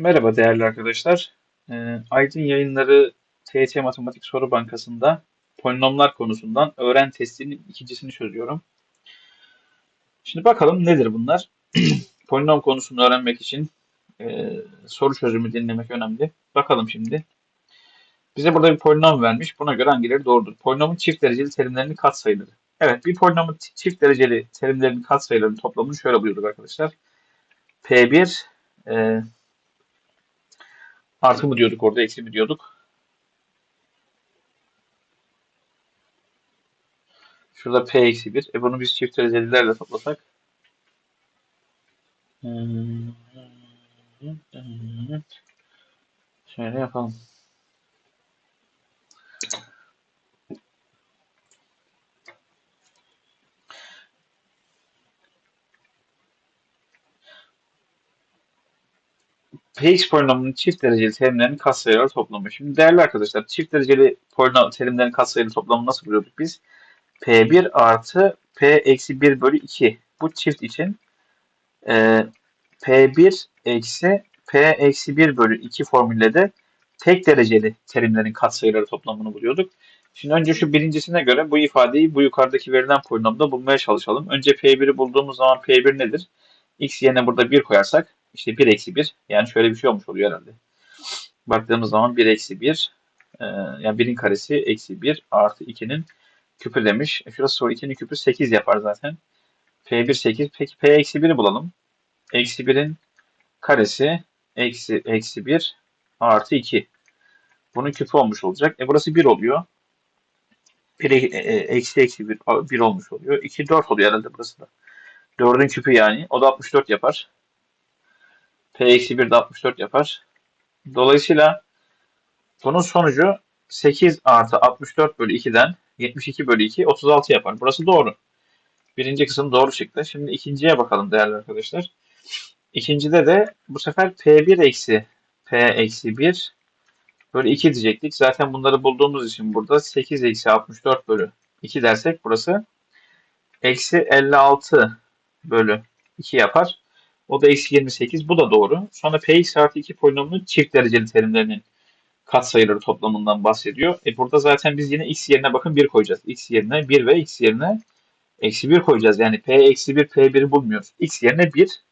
Merhaba değerli arkadaşlar. Ee, Aydın Yayınları TYT Matematik Soru Bankası'nda polinomlar konusundan öğren testinin ikincisini çözüyorum. Şimdi bakalım nedir bunlar? Polinom konusunu öğrenmek için e, soru çözümü dinlemek önemli. Bakalım şimdi. Bize burada bir polinom vermiş. Buna göre hangileri doğrudur? Polinomun çift dereceli terimlerinin katsayıları. Evet, bir polinomun çift dereceli terimlerinin katsayılarının toplamını şöyle buluyorduk arkadaşlar. P1 e, Artı mı diyorduk orada, eksi mi diyorduk? Şurada p eksi 1. E bunu biz çift derecelilerle toplasak. Şöyle yapalım. Px polinomunun çift dereceli terimlerinin katsayıları toplamı. Şimdi değerli arkadaşlar çift dereceli polinom terimlerin katsayıları toplamı nasıl buluyorduk biz? P1 artı P eksi 1 bölü 2. Bu çift için e, P1 eksi P eksi 1 bölü 2 formülle de tek dereceli terimlerin katsayıları toplamını buluyorduk. Şimdi önce şu birincisine göre bu ifadeyi bu yukarıdaki verilen polinomda bulmaya çalışalım. Önce P1'i bulduğumuz zaman P1 nedir? X yerine burada 1 koyarsak işte 1 eksi 1 yani şöyle bir şey olmuş oluyor herhalde. Baktığımız zaman 1 eksi 1 e, yani 1'in karesi eksi 1 artı 2'nin küpü demiş. E şurası soru 2'nin küpü 8 yapar zaten. P1 8. Peki P eksi 1'i bulalım. Eksi 1'in karesi eksi, eksi 1 artı 2. Bunun küpü olmuş olacak. E burası 1 oluyor. 1 e, e, eksi eksi 1, 1 olmuş oluyor. 2 4 oluyor herhalde burası da. 4'ün küpü yani. O da 64 yapar. P eksi 1 de 64 yapar. Dolayısıyla bunun sonucu 8 artı 64 bölü 2'den 72 bölü 2 36 yapar. Burası doğru. Birinci kısım doğru çıktı. Şimdi ikinciye bakalım değerli arkadaşlar. İkincide de bu sefer P1 eksi P eksi 1 bölü 2 diyecektik. Zaten bunları bulduğumuz için burada 8 eksi 64 bölü 2 dersek burası eksi 56 bölü 2 yapar. O da eksi 28. Bu da doğru. Sonra px artı 2 polinomunun çift dereceli terimlerinin katsayıları toplamından bahsediyor. E burada zaten biz yine x yerine bakın 1 koyacağız. x yerine 1 ve x yerine eksi 1 koyacağız. Yani p eksi 1 p1'i bulmuyoruz. x yerine 1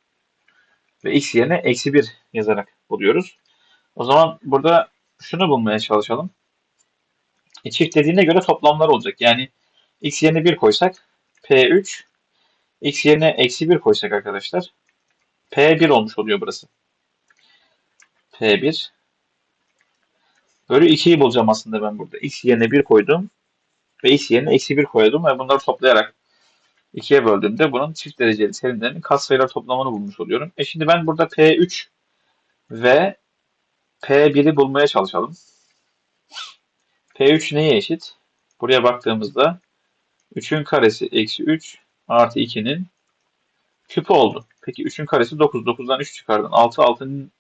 ve x yerine eksi 1 yazarak buluyoruz. O zaman burada şunu bulmaya çalışalım. E çift dediğine göre toplamlar olacak. Yani x yerine 1 koysak p3 x yerine eksi 1 koysak arkadaşlar P1 olmuş oluyor burası. P1 bölü 2'yi bulacağım aslında ben burada. X yerine 1 koydum ve x yerine eksi 1 koydum ve bunları toplayarak 2'ye böldüğümde bunun çift dereceli terimlerinin katsayılar toplamını bulmuş oluyorum. E şimdi ben burada P3 ve P1'i bulmaya çalışalım. P3 neye eşit? Buraya baktığımızda 3'ün karesi eksi 3 artı 2'nin küpü oldu. Peki 3'ün karesi 9. 9'dan 3 çıkardın. 6, 6'nın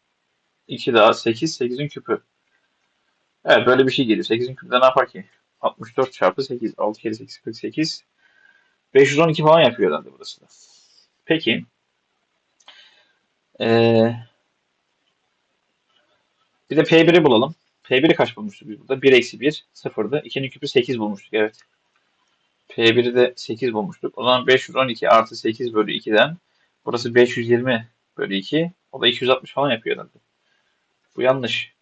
2 daha 8. 8'in küpü. Evet böyle bir şey gelir. 8'in küpü de ne yapar ki? 64 çarpı 8. 6 kere 8 48. 512 falan yapıyor herhalde burası da. Peki. Ee, bir de P1'i bulalım. P1'i kaç bulmuştuk biz burada? 1 eksi 1 sıfırdı. 2'nin küpü 8 bulmuştuk. Evet. P1'i de 8 bulmuştuk. O zaman 512 artı 8 bölü 2'den burası 520 bölü 2. O da 260 falan yapıyor herhalde. Bu yanlış.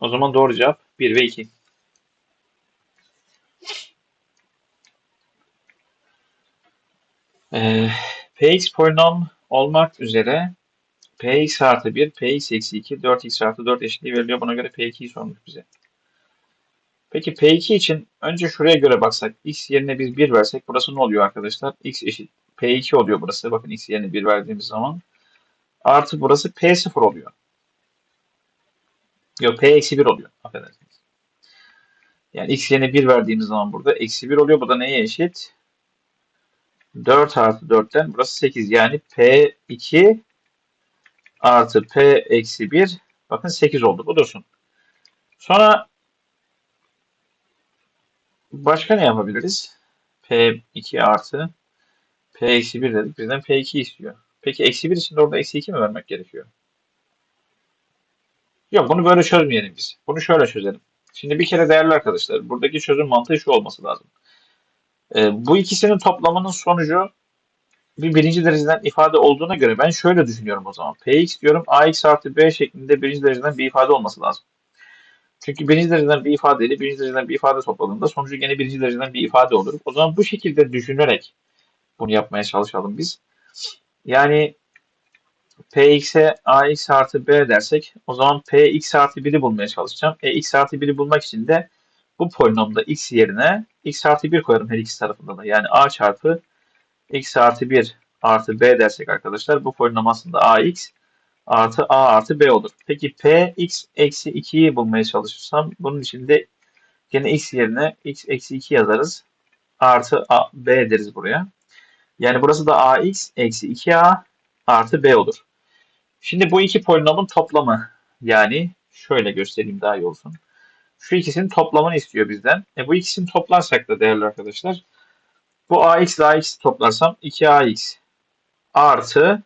O zaman doğru cevap 1 ve 2. Ee, Px polinom olmak üzere Px artı 1, Px eksi 2, 4x artı 4 eşitliği veriliyor. Buna göre P2'yi sormuş bize. Peki P2 için önce şuraya göre baksak. X yerine biz 1 versek burası ne oluyor arkadaşlar? X eşit P2 oluyor burası. Bakın X yerine 1 verdiğimiz zaman. Artı burası P0 oluyor. Yok P eksi 1 oluyor. Affedersiniz. Yani X yerine 1 verdiğimiz zaman burada eksi 1 oluyor. Bu da neye eşit? 4 artı 4'ten burası 8. Yani P2 artı P eksi 1 bakın 8 oldu. Bu dursun. Sonra Başka ne yapabiliriz? P2 artı P eksi 1 dedik. Bizden P2 istiyor. Peki eksi 1 için de orada eksi 2 mi vermek gerekiyor? Yok bunu böyle çözmeyelim biz. Bunu şöyle çözelim. Şimdi bir kere değerli arkadaşlar buradaki çözüm mantığı şu olması lazım. Ee, bu ikisinin toplamının sonucu bir birinci dereceden ifade olduğuna göre ben şöyle düşünüyorum o zaman. Px diyorum ax artı b şeklinde birinci dereceden bir ifade olması lazım. Çünkü birinci dereceden bir ifade ile birinci dereceden bir ifade topladığında sonucu gene birinci dereceden bir ifade olur. O zaman bu şekilde düşünerek bunu yapmaya çalışalım biz. Yani px'e ax artı b dersek o zaman px artı 1'i bulmaya çalışacağım. E x artı 1'i bulmak için de bu polinomda x yerine x artı 1 koyarım her iki tarafında da. Yani a çarpı x artı 1 artı b dersek arkadaşlar bu polinom aslında ax artı a artı b olur. Peki p x eksi 2'yi bulmaya çalışırsam bunun için de gene x yerine x eksi 2 yazarız. Artı a, b deriz buraya. Yani burası da ax eksi 2a artı b olur. Şimdi bu iki polinomun toplamı yani şöyle göstereyim daha iyi olsun. Şu ikisinin toplamını istiyor bizden. E bu ikisini toplarsak da değerli arkadaşlar bu ax ile ax'i toplarsam 2ax artı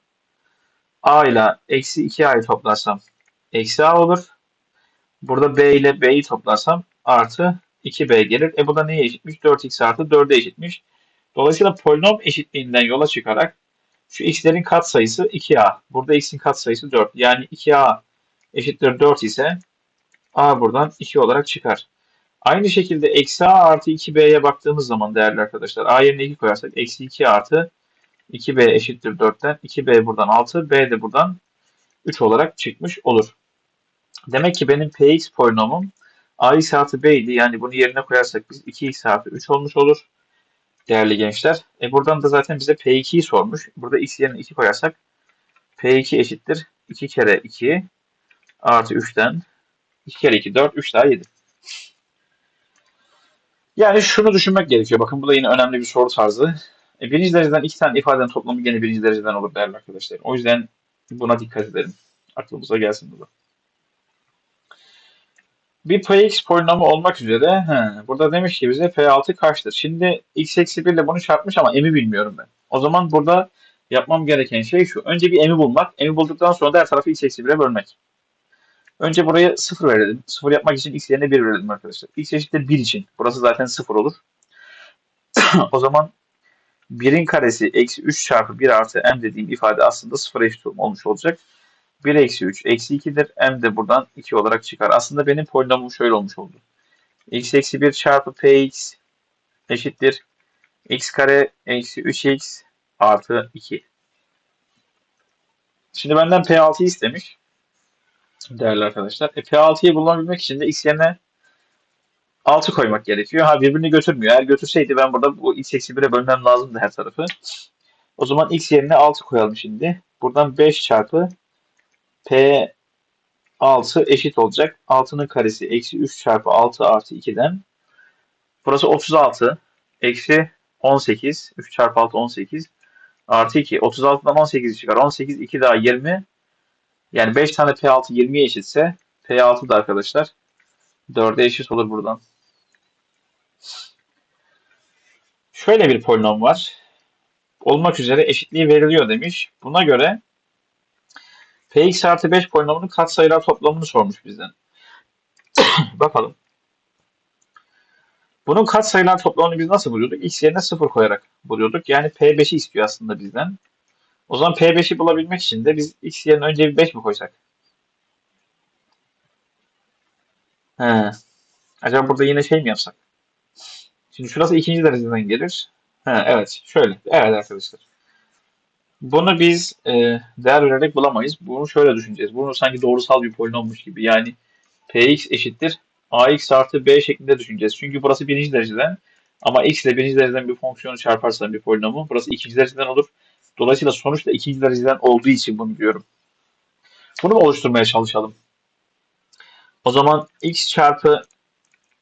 a ile eksi 2a'yı toplarsam eksi a olur. Burada b ile b'yi toplarsam artı 2b gelir. E bu da neye eşitmiş? 4x artı 4'e eşitmiş. Dolayısıyla polinom eşitliğinden yola çıkarak şu x'lerin katsayısı 2a. Burada x'in katsayısı 4. Yani 2a eşittir 4 ise a buradan 2 olarak çıkar. Aynı şekilde eksi a artı 2b'ye baktığımız zaman değerli arkadaşlar a yerine 2 koyarsak eksi 2 artı 2b eşittir 4'ten 2b buradan 6 b de buradan 3 olarak çıkmış olur. Demek ki benim px polinomum ax artı b idi. Yani bunu yerine koyarsak biz 2x artı 3 olmuş olur. Değerli gençler. E buradan da zaten bize p2'yi sormuş. Burada x yerine 2 koyarsak p2 eşittir 2 kere 2 artı 3'ten 2 kere 2 4 3 daha 7. Yani şunu düşünmek gerekiyor. Bakın bu da yine önemli bir soru tarzı. E, birinci dereceden iki tane ifadenin toplamı gene birinci dereceden olur değerli arkadaşlar. O yüzden buna dikkat edelim. Aklımıza gelsin bu da. Bir px polinomu olmak üzere he, burada demiş ki bize p6 kaçtır? Şimdi x eksi 1 ile bunu çarpmış ama m'i bilmiyorum ben. O zaman burada yapmam gereken şey şu. Önce bir m'i bulmak. M'i bulduktan sonra da her tarafı x eksi 1'e bölmek. Önce buraya 0 verelim. 0 yapmak için x yerine 1 verelim arkadaşlar. x eşittir 1 için. Burası zaten 0 olur. o zaman 1'in karesi eksi 3 çarpı 1 artı m dediğim ifade aslında 0'a eşit olmuş olacak. 1 eksi 3 eksi 2'dir. m de buradan 2 olarak çıkar. Aslında benim polinomum şöyle olmuş oldu. x eksi 1 çarpı px eşittir. x kare eksi 3x artı 2. Şimdi benden p6'yı istemiş. Değerli arkadaşlar. E, p6'yı bulabilmek için de x yerine 6 koymak gerekiyor. Ha birbirini götürmüyor. Eğer götürseydi ben burada bu x eksi 1'e bölmem lazımdı her tarafı. O zaman x yerine 6 koyalım şimdi. Buradan 5 çarpı p 6 eşit olacak. 6'nın karesi eksi 3 çarpı 6 artı 2'den. Burası 36 eksi 18. 3 çarpı 6 18 artı 2. 36'dan 18 çıkar. 18 2 daha 20. Yani 5 tane P6 20'ye eşitse P6 da arkadaşlar 4'e eşit olur buradan. Şöyle bir polinom var. Olmak üzere eşitliği veriliyor demiş. Buna göre Px artı 5 polinomunun katsayılar toplamını sormuş bizden. Bakalım. Bunun katsayılar toplamını biz nasıl buluyorduk? X yerine 0 koyarak buluyorduk. Yani P5'i istiyor aslında bizden. O zaman P5'i bulabilmek için de biz X yerine önce bir 5 mi koysak? He. Acaba burada yine şey mi yapsak? Şimdi şurası ikinci dereceden gelir. Ha, evet. Şöyle. Evet arkadaşlar. Bunu biz e, değer vererek bulamayız. Bunu şöyle düşüneceğiz. Bunu sanki doğrusal bir polinommuş gibi. Yani px eşittir ax artı b şeklinde düşüneceğiz. Çünkü burası birinci dereceden ama x ile birinci dereceden bir fonksiyonu çarparsan bir polinomu burası ikinci dereceden olur. Dolayısıyla sonuç da ikinci dereceden olduğu için bunu diyorum. Bunu oluşturmaya çalışalım. O zaman x çarpı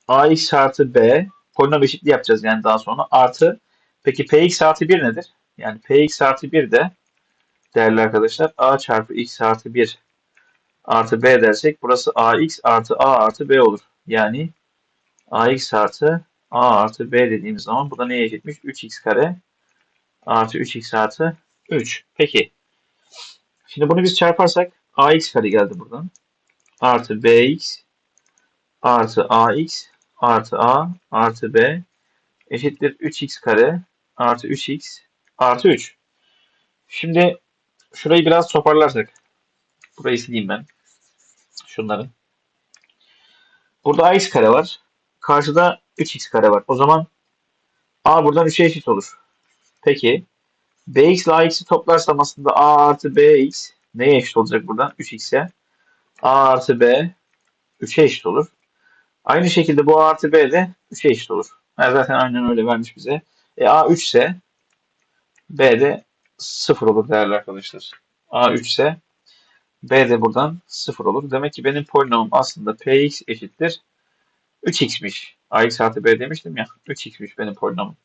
ax artı b polinom eşitliği yapacağız yani daha sonra. Artı peki px artı 1 nedir? Yani px artı 1 de değerli arkadaşlar a çarpı x artı 1 artı b dersek burası ax artı a artı b olur. Yani ax artı a artı b dediğimiz zaman bu da neye eşitmiş? 3x kare artı 3x artı 3. Peki. Şimdi bunu biz çarparsak ax kare geldi buradan. artı bx artı ax artı a artı b eşittir 3x kare artı 3x artı 3. Şimdi şurayı biraz toparlarsak. Burayı sileyim ben. Şunları. Burada ax kare var. Karşıda 3x kare var. O zaman a buradan 3'e eşit olur. Peki bx ile ax'i toplarsam aslında a artı bx neye eşit olacak buradan? 3x'e. a artı b 3'e eşit olur. Aynı şekilde bu a artı b de 3'e eşit olur. Yani zaten aynen öyle vermiş bize. E, a 3 ise b de 0 olur değerli arkadaşlar. a 3 ise b de buradan 0 olur. Demek ki benim polinomum aslında px eşittir 3x'miş. ax artı b demiştim ya. 3x'miş benim polinomum.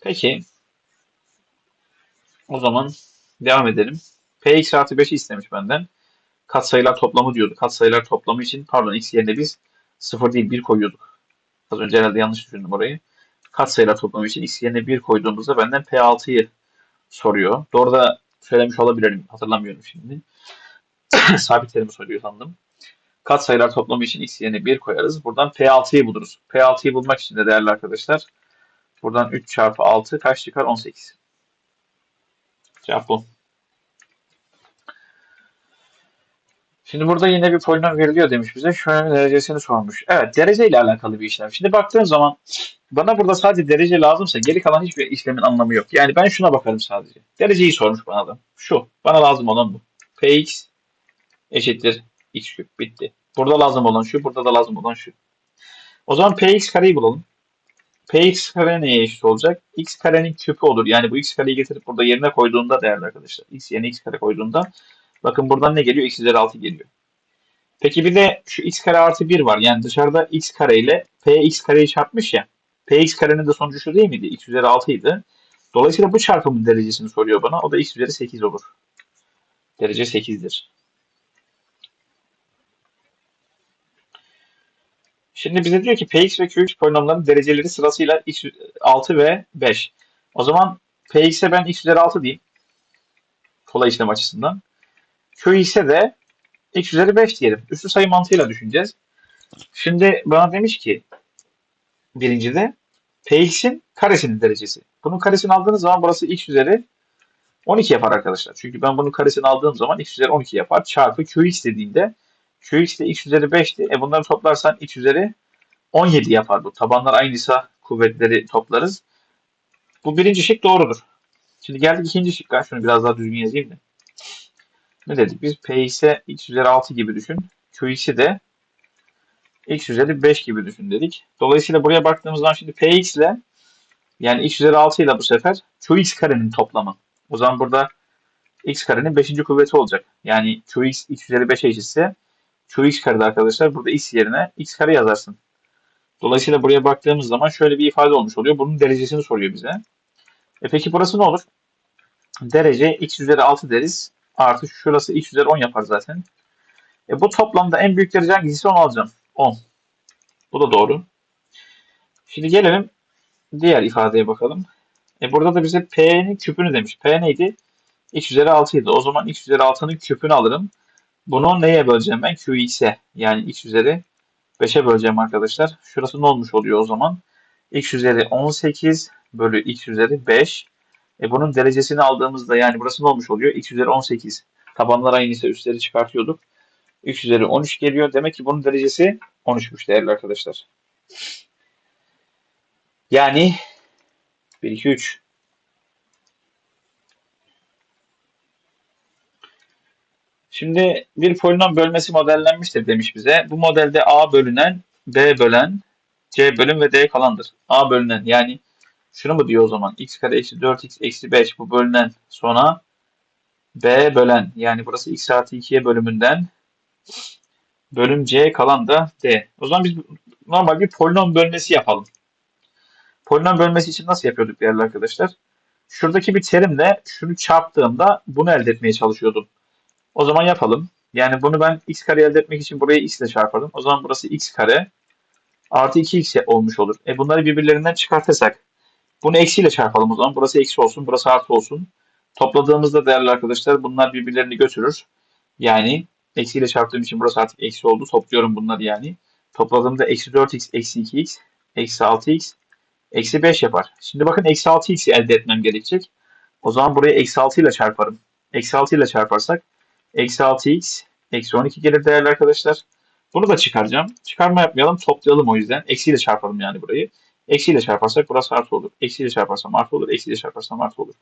Peki o zaman devam edelim. px artı 5'i istemiş benden. Katsayılar toplamı diyordu. Katsayılar toplamı için pardon x yerine biz 0 değil 1 koyuyorduk. Az önce herhalde yanlış düşündüm orayı. Katsayılar toplamı için x yerine 1 koyduğumuzda benden P6'yı soruyor. Doğru da söylemiş olabilirim. Hatırlamıyorum şimdi. Sabit terimi soruyor sandım. Katsayılar toplamı için x yerine 1 koyarız. Buradan P6'yı buluruz. P6'yı bulmak için de değerli arkadaşlar. Buradan 3 çarpı 6 kaç çıkar? 18. Cevap bu. Şimdi burada yine bir polinom veriliyor demiş bize. Şöyle derecesini sormuş. Evet derece ile alakalı bir işlem. Şimdi baktığım zaman bana burada sadece derece lazımsa geri kalan hiçbir işlemin anlamı yok. Yani ben şuna bakarım sadece. Dereceyi sormuş bana da. Şu. Bana lazım olan bu. Px eşittir x küp. Bitti. Burada lazım olan şu. Burada da lazım olan şu. O zaman px kareyi bulalım. px kare neye eşit olacak? x karenin küpü olur. Yani bu x kareyi getirip burada yerine koyduğunda değerli arkadaşlar. x yerine x kare koyduğunda bakın buradan ne geliyor? x üzeri 6 geliyor. Peki bir de şu x kare artı 1 var. Yani dışarıda x kare ile px kareyi çarpmış ya. px karenin de sonucu şu değil miydi? x üzeri 6 idi. Dolayısıyla bu çarpımın derecesini soruyor bana. O da x üzeri 8 olur. Derece 8'dir. Şimdi bize diyor ki px ve qx polinomların dereceleri sırasıyla x 6 ve 5. O zaman px'e ben x üzeri 6 diyeyim. Kolay işlem açısından. Qx'e de x üzeri 5 diyelim. Üstü sayı mantığıyla düşüneceğiz. Şimdi bana demiş ki birincide px'in karesinin derecesi. Bunun karesini aldığınız zaman burası x üzeri 12 yapar arkadaşlar. Çünkü ben bunun karesini aldığım zaman x üzeri 12 yapar. Çarpı qx dediğinde qx de x üzeri 5'ti. E bunları toplarsan x üzeri 17 yapar bu. Tabanlar aynıysa kuvvetleri toplarız. Bu birinci şık doğrudur. Şimdi geldik ikinci şıkka. Şunu biraz daha düzgün yazayım da. Ne dedik biz? Px'e x üzeri 6 gibi düşün. Qx'i de x üzeri 5 gibi düşün dedik. Dolayısıyla buraya baktığımız zaman şimdi px ile yani x üzeri 6 ile bu sefer qx karenin toplamı. O zaman burada x karenin 5. kuvveti olacak. Yani qx x üzeri 5 eşitse qx karede arkadaşlar burada x yerine x kare yazarsın. Dolayısıyla buraya baktığımız zaman şöyle bir ifade olmuş oluyor. Bunun derecesini soruyor bize. E peki burası ne olur? Derece x üzeri 6 deriz. Artı şurası x üzeri 10 yapar zaten. E bu toplamda en büyük derece hangisi onu alacağım. 10. Bu da doğru. Şimdi gelelim diğer ifadeye bakalım. E burada da bize p'nin küpünü demiş. P neydi? x üzeri 6 idi. O zaman x üzeri 6'nın küpünü alırım. Bunu neye böleceğim ben? qx'e. Yani x üzeri 5'e böleceğim arkadaşlar. Şurası ne olmuş oluyor o zaman? x üzeri 18 bölü x üzeri 5. E bunun derecesini aldığımızda yani burası ne olmuş oluyor? x üzeri 18. Tabanlar aynıysa üstleri çıkartıyorduk. x üzeri 13 geliyor. Demek ki bunun derecesi 13'müş değerli arkadaşlar. Yani 1, 2, 3. Şimdi bir polinom bölmesi modellenmiştir demiş bize. Bu modelde a bölünen, b bölen, c bölüm ve d kalandır. a bölünen yani şunu mu diyor o zaman? x kare eksi 4x eksi 5 bu bölünen sonra b bölen yani burası x artı 2'ye bölümünden bölüm c kalan da d. O zaman biz normal bir polinom bölmesi yapalım. Polinom bölmesi için nasıl yapıyorduk değerli arkadaşlar? Şuradaki bir terimle şunu çarptığımda bunu elde etmeye çalışıyordum. O zaman yapalım. Yani bunu ben x kare elde etmek için buraya x ile çarparım. O zaman burası x kare artı 2x olmuş olur. E bunları birbirlerinden çıkartırsak bunu eksiyle çarpalım o zaman. Burası eksi olsun, burası artı olsun. Topladığımızda değerli arkadaşlar bunlar birbirlerini götürür. Yani Eksiyle çarptığım için burası artık eksi oldu. Topluyorum bunları yani. Topladığımda eksi 4x, eksi 2x, eksi 6x, eksi 5 yapar. Şimdi bakın eksi 6x'i elde etmem gerekecek. O zaman buraya eksi 6 ile çarparım. Eksi 6 ile çarparsak eksi 6x, eksi 12 gelir değerli arkadaşlar. Bunu da çıkaracağım. Çıkarma yapmayalım, toplayalım o yüzden. Eksiyle çarpalım yani burayı. Eksiyle çarparsak burası artı olur. Eksiyle çarparsam artı olur. Eksiyle çarparsam artı olur.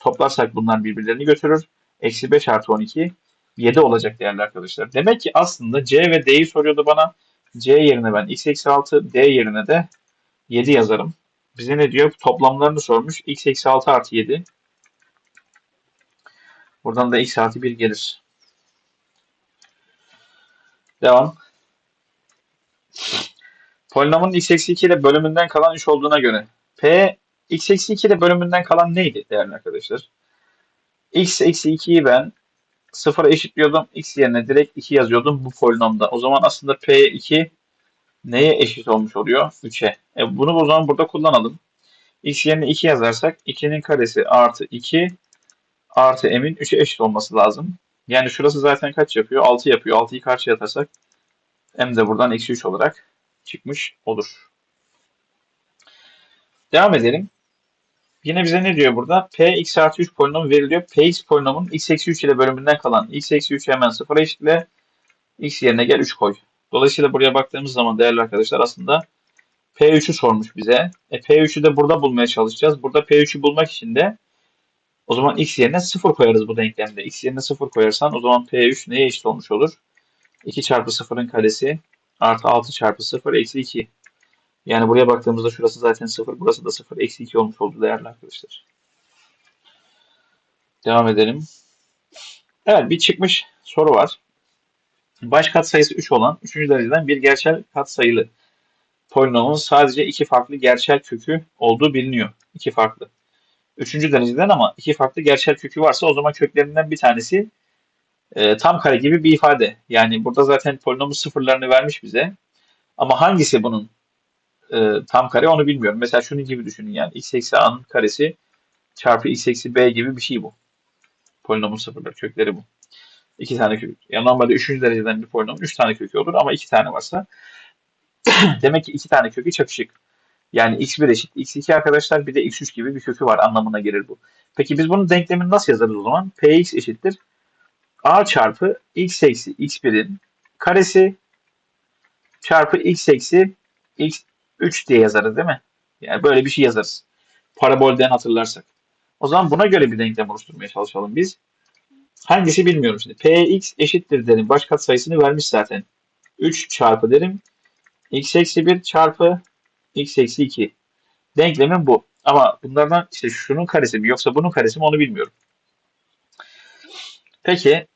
Toplarsak bunlar birbirlerini götürür. Eksi 5 artı 12 7 olacak değerli arkadaşlar. Demek ki aslında C ve D'yi soruyordu bana. C yerine ben x eksi 6, D yerine de 7 yazarım. Bize ne diyor? Toplamlarını sormuş. x eksi 6 artı 7. Buradan da x artı 1 gelir. Devam. Polinomun x eksi 2 ile bölümünden kalan 3 olduğuna göre P x eksi 2 ile bölümünden kalan neydi değerli arkadaşlar? x eksi 2'yi ben sıfıra eşitliyordum. x yerine direkt 2 yazıyordum bu polinomda. O zaman aslında P2 neye eşit olmuş oluyor? 3'e. E bunu o zaman burada kullanalım. x yerine 2 yazarsak 2'nin karesi artı 2 artı m'in 3'e eşit olması lazım. Yani şurası zaten kaç yapıyor? 6 yapıyor. 6'yı karşıya atarsak m de buradan eksi 3 olarak çıkmış olur. Devam edelim. Yine bize ne diyor burada? P x artı 3 polinomu veriliyor. Px polinomun x eksi 3 ile bölümünden kalan x eksi 3'ü hemen sıfıra eşitle. x yerine gel 3 koy. Dolayısıyla buraya baktığımız zaman değerli arkadaşlar aslında P3'ü sormuş bize. E, P3'ü de burada bulmaya çalışacağız. Burada P3'ü bulmak için de o zaman x yerine 0 koyarız bu denklemde. x yerine 0 koyarsan o zaman P3 neye eşit olmuş olur? 2 çarpı 0'ın karesi artı 6 çarpı 0 eksi 2. Yani buraya baktığımızda şurası zaten 0, burası da 0. Eksi 2 olmuş oldu değerli arkadaşlar. Devam edelim. Evet bir çıkmış soru var. Baş katsayısı 3 olan 3. dereceden bir gerçel katsayılı polinomun sadece iki farklı gerçel kökü olduğu biliniyor. İki farklı. Üçüncü dereceden ama iki farklı gerçel kökü varsa o zaman köklerinden bir tanesi e, tam kare gibi bir ifade. Yani burada zaten polinomun sıfırlarını vermiş bize. Ama hangisi bunun e, tam kare onu bilmiyorum. Mesela şunun gibi düşünün yani x eksi a'nın karesi çarpı x eksi b gibi bir şey bu. Polinomun sıfırları kökleri bu. İki tane kök. Yani normalde üçüncü dereceden bir polinom üç tane kökü olur ama iki tane varsa demek ki iki tane kökü çakışık. Yani x1 eşit x2 arkadaşlar bir de x3 gibi bir kökü var anlamına gelir bu. Peki biz bunun denklemini nasıl yazarız o zaman? px eşittir a çarpı x eksi x1'in karesi çarpı x eksi x3 diye yazarız değil mi? Yani böyle bir şey yazarız. Parabolden hatırlarsak. O zaman buna göre bir denklem oluşturmaya çalışalım biz. Hangisi bilmiyorum şimdi. px eşittir derim. Baş katsayısını vermiş zaten. 3 çarpı derim. x eksi 1 çarpı x eksi 2. Denklemim bu. Ama bunlardan işte şunun karesi mi yoksa bunun karesi mi onu bilmiyorum. Peki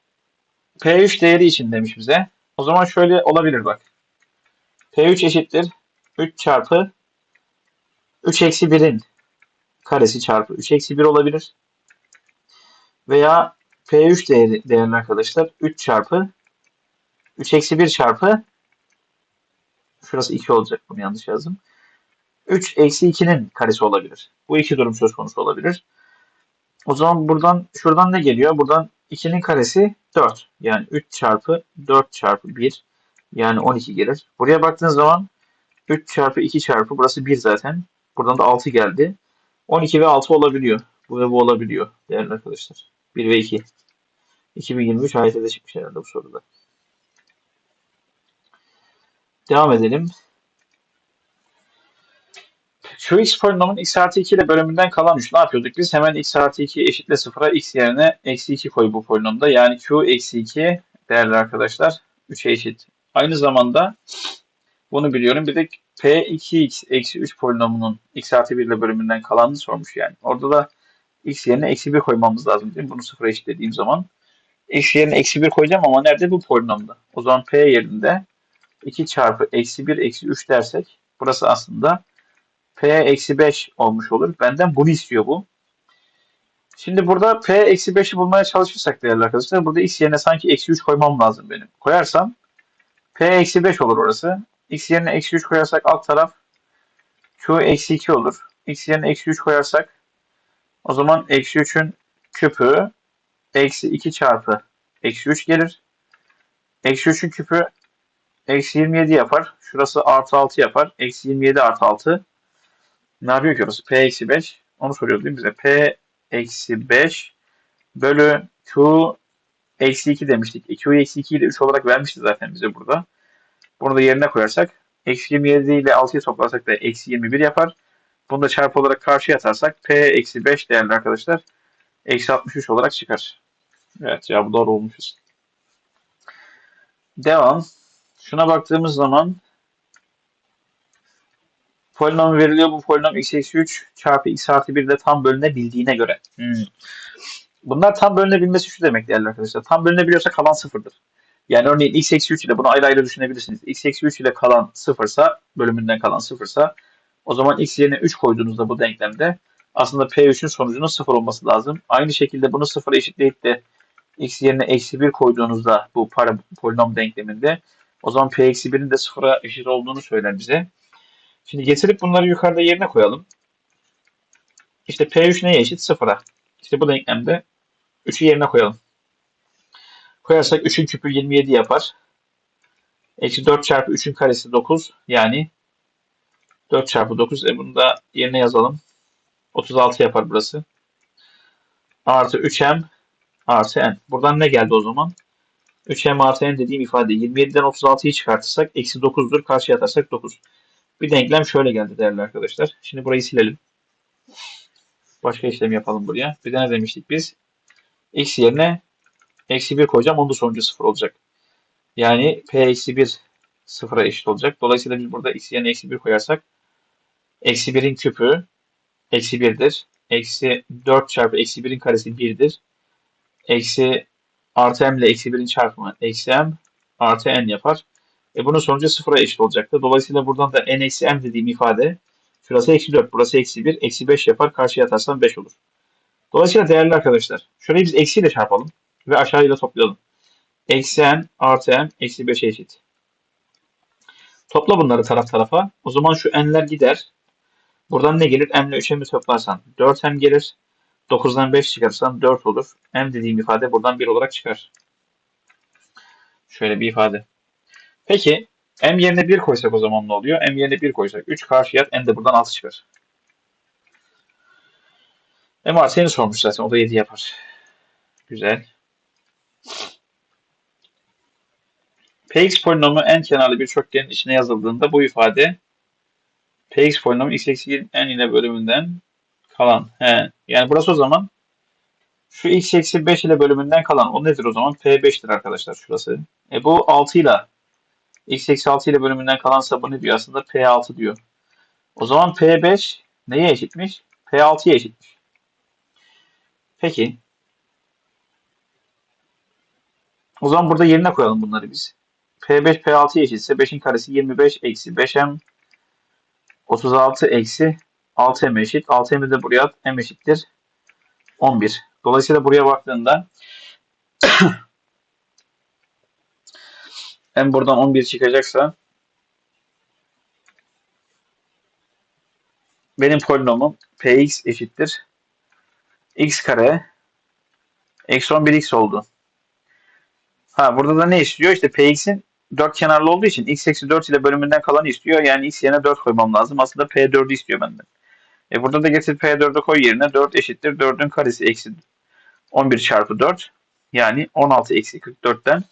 P3 değeri için demiş bize. O zaman şöyle olabilir bak. P3 eşittir 3 çarpı 3 eksi 1'in karesi çarpı 3 eksi 1 olabilir. Veya P3 değeri, değerli arkadaşlar 3 çarpı 3 eksi 1 çarpı şurası 2 olacak bunu yanlış yazdım. 3 eksi 2'nin karesi olabilir. Bu iki durum söz konusu olabilir. O zaman buradan şuradan ne geliyor? Buradan 2'nin karesi 4. Yani 3 çarpı 4 çarpı 1 yani 12 gelir. Buraya baktığınız zaman 3 çarpı 2 çarpı burası 1 zaten. Buradan da 6 geldi. 12 ve 6 olabiliyor. Bu ve bu olabiliyor değerli arkadaşlar. 1 ve 2. 2023 AYT'de çıkmış herhalde bu soruda. Devam edelim. Qx polinomun x artı 2 ile bölümünden kalan 3 ne yapıyorduk biz? Hemen x artı 2 eşitle 0'a x yerine eksi 2 koy bu polinomda. Yani q eksi 2 değerli arkadaşlar 3'e eşit. Aynı zamanda bunu biliyorum. Bir de p2x eksi 3 polinomunun x artı 1 ile bölümünden kalanını sormuş yani. Orada da x yerine eksi 1 koymamız lazım değil mi? Bunu 0'a eşitlediğim zaman. x yerine eksi 1 koyacağım ama nerede? Bu polinomda. O zaman p yerinde 2 çarpı eksi 1 eksi 3 dersek burası aslında P eksi 5 olmuş olur. Benden bunu istiyor bu. Şimdi burada P eksi 5'i bulmaya çalışırsak değerli arkadaşlar burada x yerine sanki eksi 3 koymam lazım benim. Koyarsam P eksi 5 olur orası. X yerine eksi 3 koyarsak alt taraf Q eksi 2 olur. X yerine eksi 3 koyarsak o zaman eksi 3'ün küpü eksi 2 çarpı eksi 3 gelir. Eksi 3'ün küpü eksi 27 yapar. Şurası artı 6 yapar. Eksi 27 artı 6. Ne yapıyor ki orası? P eksi 5. Onu soruyordu değil mi bize? P eksi 5 bölü Q eksi 2 demiştik. Q eksi 2'yi de 3 olarak vermişti zaten bize burada. Bunu da yerine koyarsak eksi 27 ile 6'yı toplarsak da eksi 21 yapar. Bunu da çarpı olarak karşıya atarsak P eksi 5 değerli arkadaşlar eksi 63 olarak çıkar. Evet ya bu doğru olmuşuz. Devam. Şuna baktığımız zaman polinom veriliyor. Bu polinom x eksi 3 çarpı x artı 1 ile tam bölünebildiğine göre. Hmm. Bunlar tam bölünebilmesi şu demek değerli arkadaşlar. Tam bölünebiliyorsa kalan sıfırdır. Yani örneğin x eksi 3 ile bunu ayrı ayrı düşünebilirsiniz. x eksi 3 ile kalan sıfırsa, bölümünden kalan sıfırsa o zaman x yerine 3 koyduğunuzda bu denklemde aslında P3'ün sonucunun sıfır olması lazım. Aynı şekilde bunu sıfıra eşitleyip de x yerine eksi 1 koyduğunuzda bu para polinom denkleminde o zaman P eksi 1'in de sıfıra eşit olduğunu söyler bize. Şimdi getirip bunları yukarıda yerine koyalım. İşte P3 neye eşit? Sıfıra. İşte bu denklemde 3'ü yerine koyalım. Koyarsak 3'ün küpü 27 yapar. Eksi 4 çarpı 3'ün karesi 9. Yani 4 çarpı 9. E bunu da yerine yazalım. 36 yapar burası. Artı 3m artı n. Buradan ne geldi o zaman? 3m artı n dediğim ifade 27'den 36'yı çıkartırsak eksi 9'dur. Karşıya atarsak 9. Bir denklem şöyle geldi değerli arkadaşlar. Şimdi burayı silelim. Başka işlem yapalım buraya. Bir de ne demiştik biz? X yerine eksi 1 koyacağım. Onun sonucu 0 olacak. Yani P eksi 1 sıfıra eşit olacak. Dolayısıyla biz burada X yerine eksi 1 koyarsak eksi 1'in küpü eksi 1'dir. Eksi 4 çarpı eksi 1'in karesi 1'dir. Eksi artı m ile eksi 1'in çarpımı eksi m artı n yapar. E bunun sonucu sıfıra eşit olacaktı. Dolayısıyla buradan da n eksi m dediğim ifade şurası eksi 4, burası eksi 1, eksi 5 yapar. Karşıya atarsam 5 olur. Dolayısıyla değerli arkadaşlar, şurayı biz eksiyle çarpalım ve aşağıyla toplayalım. Eksi n artı m eksi 5'e eşit. Topla bunları taraf tarafa. O zaman şu n'ler gider. Buradan ne gelir? m ile 3m'i toplarsan 4m gelir. 9'dan 5 çıkarırsan 4 olur. m dediğim ifade buradan 1 olarak çıkar. Şöyle bir ifade. Peki m yerine 1 koysak o zaman ne oluyor? m yerine 1 koysak 3 karşıya n de buradan 6 çıkar. M artı seni sormuş zaten. O da 7 yapar. Güzel. Px polinomu en kenarlı bir çokgenin içine yazıldığında bu ifade Px polinomu x eksi n ile bölümünden kalan. He. Yani burası o zaman şu x eksi 5 ile bölümünden kalan. O nedir o zaman? P5'tir arkadaşlar şurası. E bu 6 ile x eksi 6 ile bölümünden kalansa bu ne diyor? Aslında P6 diyor. O zaman P5 neye eşitmiş? P6'ya eşitmiş. Peki. O zaman burada yerine koyalım bunları biz. P5 P6'ya eşitse 5'in karesi 25 eksi 5M 36 eksi 6M eşit. 6M'i de buraya at. M eşittir 11. Dolayısıyla buraya baktığında M buradan 11 çıkacaksa benim polinomum Px eşittir x kare eksi 11x oldu. Ha burada da ne istiyor? İşte Px'in 4 kenarlı olduğu için x eksi 4 ile bölümünden kalanı istiyor. Yani x yerine 4 koymam lazım. Aslında P4'ü istiyor benden. E burada da getir P4'ü koy yerine 4 eşittir. 4'ün karesi eksi 11 çarpı 4. Yani 16 eksi 44'ten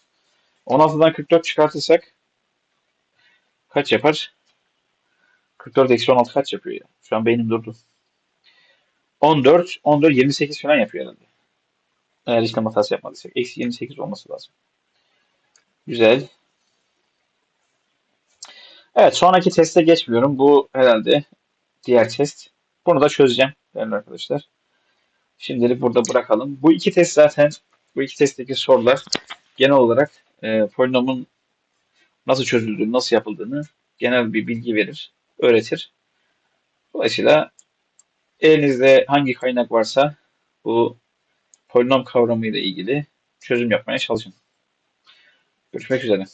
16'dan 44 çıkartırsak kaç yapar? 44 eksi 16 kaç yapıyor ya? Şu an beynim durdu. 14, 14, 28 falan yapıyor herhalde. Eğer işlem hatası yapmadıysak. Eksi 28 olması lazım. Güzel. Evet sonraki teste geçmiyorum. Bu herhalde diğer test. Bunu da çözeceğim değerli arkadaşlar. Şimdilik burada bırakalım. Bu iki test zaten bu iki testteki sorular genel olarak e, polinomun nasıl çözüldüğünü, nasıl yapıldığını genel bir bilgi verir, öğretir. Dolayısıyla elinizde hangi kaynak varsa bu polinom kavramıyla ilgili çözüm yapmaya çalışın. Görüşmek üzere.